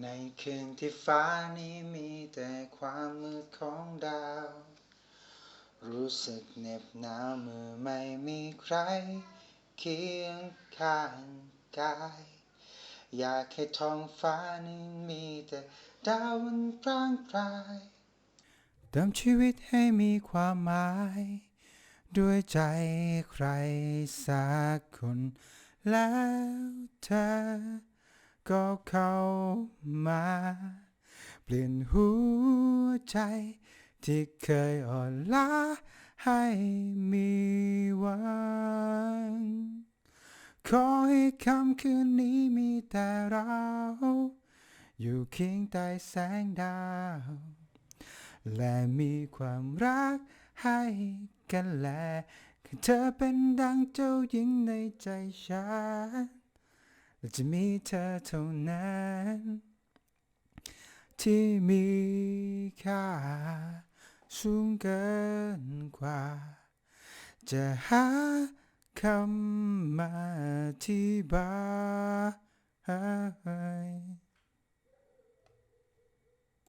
ในคืนที่ฟ้านี้มีแต่ความมืดของดาว รู้สึกเหน็บหนาวเมื่อไม่มีใครเคียงข้างกาย อยากให้ท้องฟ้านี้มีแต่ดาวบนพร่างพรายเติมชีวิตให้มีความหมาย ด้วยใจใครสักคนแล้วเธอ ก็เข้ามา เปลี่ยนหัวใจ ที่เคยอ่อนล้าให้มีหวัง ขอให้ค่ำคืนนี้มีแต่เรา อยู่เคียงใต้แสงดาว และมีความรักให้กันแลเธอเป็นดังเจ้าหญิงในใจฉัน และจะมีเธอเท่านั้น ที่มีค่าสูงเกินกว่า จะหาคำมาที่บาย